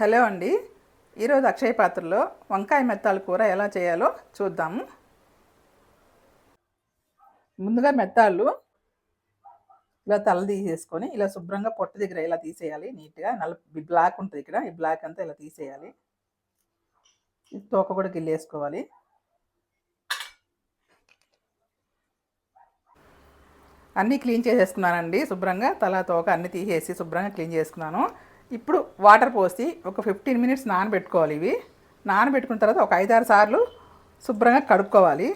Hello అండి. ఈరోజు అక్షయ పాత్రలో వంకాయ మెత్తాల కూర ఎలా చేయాలో చూద్దాము. ముందుగా మెత్తాళ్ళు ఇలా తల తీసేసుకొని ఇలా శుభ్రంగా పొట్ట దగ్గర ఇలా తీసేయాలి. నీట్గా నల్ల బ్లాక్ ఉంటుంది ఇక్కడ ఈ బ్లాక్ అంతా ఇలా తీసేయాలి. ఈ తోక కూడా గిల్లేసుకోవాలి. అన్నీ క్లీన్ చేసేసుకున్నానండి. శుభ్రంగా తల తోక అన్నీ తీసేసి శుభ్రంగా క్లీన్ చేసుకున్నాను. ఇప్పుడు వాటర్ పోసి ఒక ఫిఫ్టీన్ మినిట్స్ నానబెట్టుకోవాలి ఇవి. నానబెట్టుకున్న తర్వాత ఒక ఐదారు సార్లు శుభ్రంగా కడుక్కోవాలి.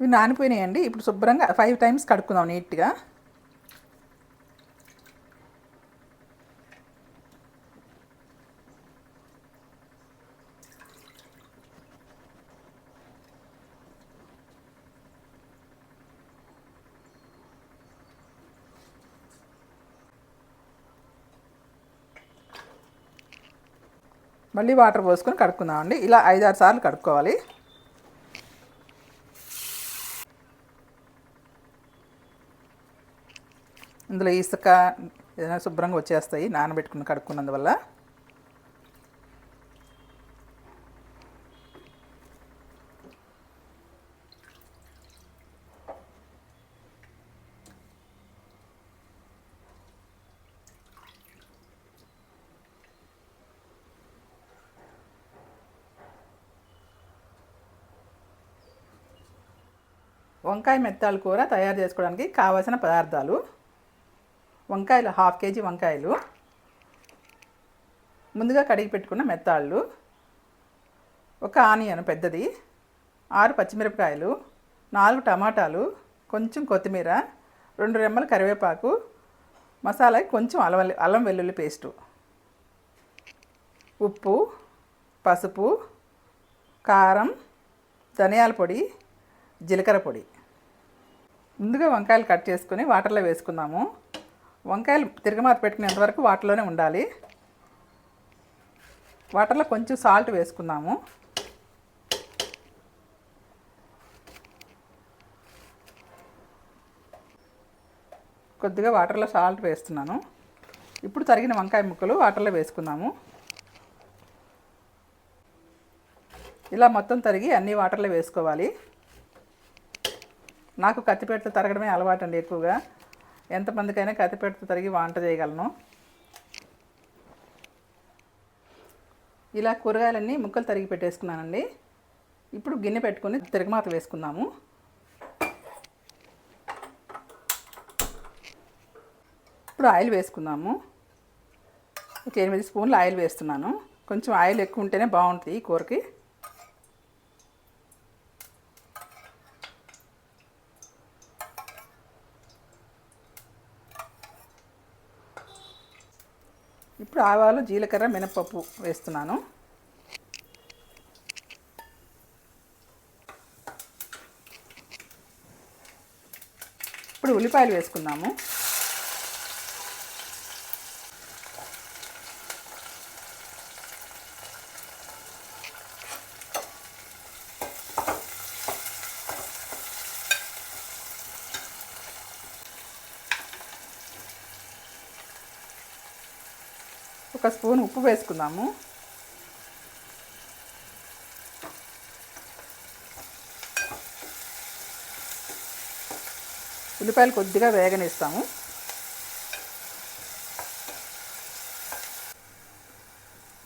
ఇవి నానిపోయినాయండి. ఇప్పుడు శుభ్రంగా ఫైవ్ టైమ్స్ కడుక్కుందాం నీట్గా. మళ్ళీ వాటర్ పోసుకొని కడుక్కుందామండి. ఇలా ఐదారు సార్లు కడుక్కోవాలి. ఇందులో ఇసుక ఏదైనా శుభ్రంగా వచ్చేస్తాయి నానబెట్టుకుని కడుక్కున్నందువల్ల. వంకాయ మెత్తాల కూర తయారు చేసుకోవడానికి కావాల్సిన పదార్థాలు వంకాయలు హాఫ్ కేజీ వంకాయలు. ముందుగా కడిగి పెట్టుకున్న మెత్తాళ్ళు. ఒక ఆనియన్ పెద్దది. ఆరు పచ్చిమిరపకాయలు. నాలుగు టమాటాలు. కొంచెం కొత్తిమీర. రెండు రెమ్మల కరివేపాకు. మసాలా కొంచెం అల్లం అల్లం వెల్లుల్లి పేస్టు. ఉప్పు పసుపు కారం ధనియాల పొడి జీలకర్ర పొడి. ముందుగా వంకాయలు కట్ చేసుకుని వాటర్లో వేసుకుందాము. వంకాయలు తిరగమాత పెట్టుకునేంతవరకు వాటర్లోనే ఉండాలి. వాటర్లో కొంచెం సాల్ట్ వేసుకుందాము. కొద్దిగా వాటర్లో సాల్ట్ వేస్తున్నాను. ఇప్పుడు తరిగిన వంకాయ ముక్కలు వాటర్లో వేసుకుందాము. ఇలా మొత్తం తరిగి అన్ని వాటర్లో వేసుకోవాలి. నాకు కత్తిపేటతో తరగడమే అలవాటు అండి ఎక్కువగా ఎంతమందికైనా కత్తిపేటతో తరిగి వంట చేయగలను. ఇలా కూరగాయలన్నీ ముక్కలు తరిగి పెట్టేసుకున్నానండి. ఇప్పుడు గిన్నె పెట్టుకొని తిరగమాత వేసుకుందాము. ఇప్పుడు ఆయిల్ వేసుకుందాము. ఒక ఎనిమిది స్పూన్లు ఆయిల్ వేస్తున్నాను. కొంచెం ఆయిల్ ఎక్కువ ఉంటేనే బాగుంటుంది ఈ కూరకి. ఇప్పుడు ఆవాలు జీలకర్ర మినపప్పు వేస్తున్నాను. ఇప్పుడు ఉల్లిపాయలు వేసుకుందాము. ఒక స్పూన్ ఉప్పు వేసుకుందాము. ఉల్లిపాయలు కొద్దిగా వేగనిస్తాము.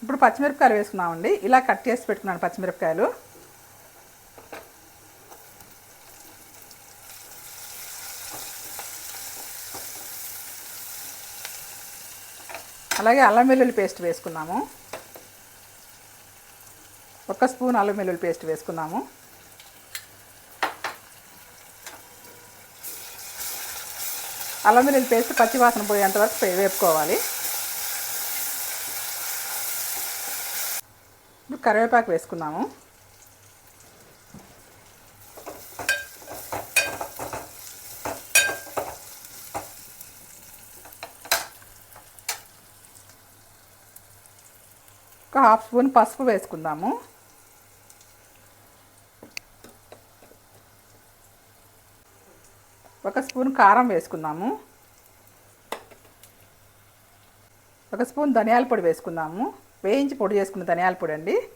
ఇప్పుడు పచ్చిమిరపకాయలు వేసుకున్నామండి. ఇలా కట్ చేసి పెట్టుకున్నాను పచ్చిమిరపకాయలు. అలాగే అల్లం వెల్లుల్లి పేస్ట్ వేసుకున్నాము. ఒక స్పూన్ అల్లం వెల్లుల్లి పేస్ట్ వేసుకున్నాము. అల్లం వెల్లుల్లి పేస్ట్ పచ్చివాసన పోయేంత వరకు వేపుకోవాలి. ఇప్పుడు కరివేపాకు వేసుకున్నాము. హాఫ్ స్పూన్ పసుపు వేసుకుందాము. ఒక స్పూన్ కారం వేసుకుందాము. ఒక స్పూన్ ధనియాల పొడి వేసుకుందాము. వేయించి పొడి చేసుకున్న ధనియాల పొడి అండి.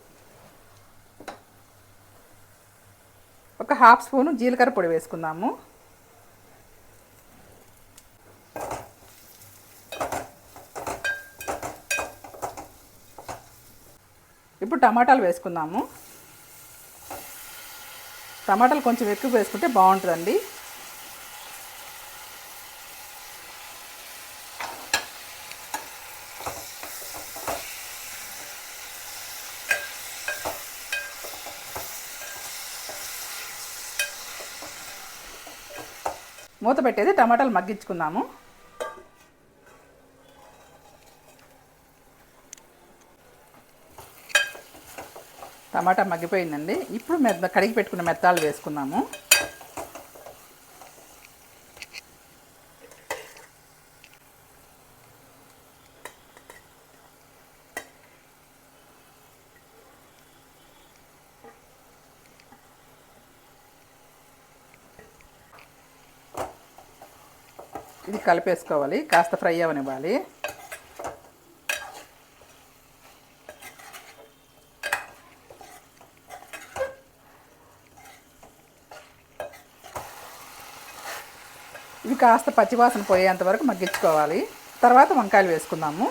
ఒక హాఫ్ స్పూను జీలకర్ర పొడి వేసుకుందాము. ఇప్పుడు టమాటాలు వేసుకుందాము. టమాటాలు కొంచెం ఎక్కువ వేసుకుంటే బాగుంటుందండి. మూత పెట్టేది టమాటాలు మగ్గించుకుందాము. టమాటా మగ్గిపోయిందండి. ఇప్పుడు మెత్త కడిగి పెట్టుకున్న మెత్తాలు వేసుకుందాము. ఇది కలిపేసుకోవాలి. కాస్త ఫ్రై అవనివ్వాలి. ఇవి కాస్త పచ్చివాసన పోయేంత వరకు మగ్గించుకోవాలి. తర్వాత వంకాయలు వేసుకుందాము.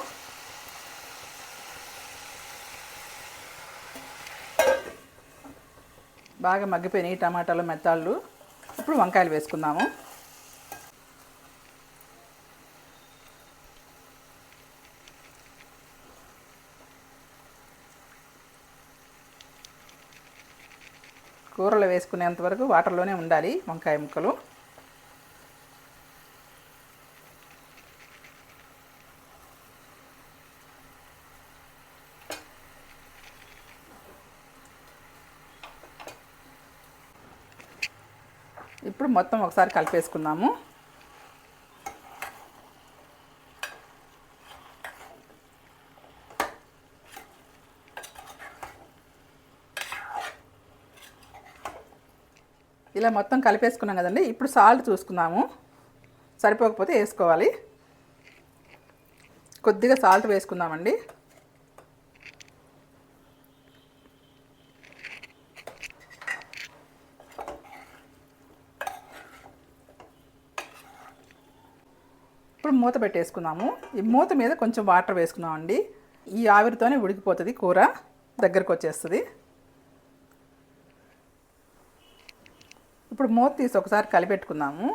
బాగా మగ్గిపోయినాయి టమాటాలు మెత్తాళ్ళు. ఇప్పుడు వంకాయలు వేసుకుందాము. కూరలో వేసుకునేంత వరకు వాటర్లోనే ఉండాలి వంకాయ ముక్కలు ఇప్పుడు మొత్తం ఒకసారి కలిపేసుకుందాము. ఇలా మొత్తం కలిపేసుకున్నాం కదండి. ఇప్పుడు సాల్ట్ చూసుకుందాము. సరిపోకపోతే వేసుకోవాలి. కొద్దిగా సాల్ట్ వేసుకుందామండి. ఇప్పుడు మూత పెట్టేసుకుందాము ఈ మూత మీద కొంచెం వాటర్ వేసుకున్నామండి. ఈ ఆవిరితోనే ఉడికిపోతుంది కూర. దగ్గరకు వచ్చేస్తుంది. ఇప్పుడు మూత తీసి ఒకసారి కలిపెట్టుకుందాము.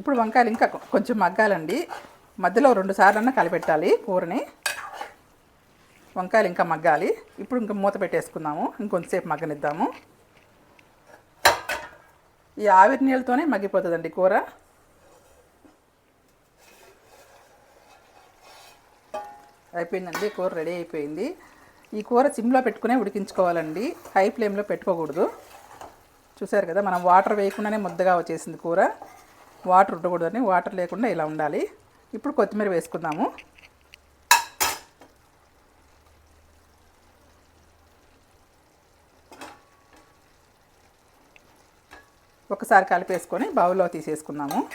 ఇప్పుడు వంకాయలు ఇంకా కొంచెం మగ్గాలండి. మధ్యలో రెండు సార్లన్నా కలిపెట్టాలి కూరని. వంకాయలు ఇంకా మగ్గాలి. ఇప్పుడు ఇంకా మూత పెట్టేసుకుందాము. ఇంకొంతసేపు మగ్గనిద్దాము. ఈ ఆవిరి నీళ్ళతోనే మగ్గిపోతుందండి కూర. అయిపోయిందండి కూర రెడీ అయిపోయింది. ఈ కూర సిమ్లో పెట్టుకునే ఉడికించుకోవాలండి. హై ఫ్లేమ్లో పెట్టుకోకూడదు. చూసారు కదా మనం వాటర్ వేయకుండానే ముద్దగా వచ్చేసింది కూర. వాటర్ ఉండకూడదని వాటర్ లేకుండా ఇలా ఉండాలి. ఇప్పుడు కొత్తిమీర వేసుకుందాము. ఒకసారి కలిపేసుకొని బౌల్లో తీసేసుకుందాము.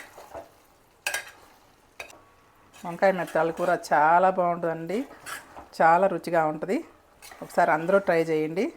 వంకాయ మెత్తాల కూర చాలా బాగుంటుందండి. చాలా రుచిగా ఉంటుంది. ఒకసారి అందరూ ట్రై చేయండి.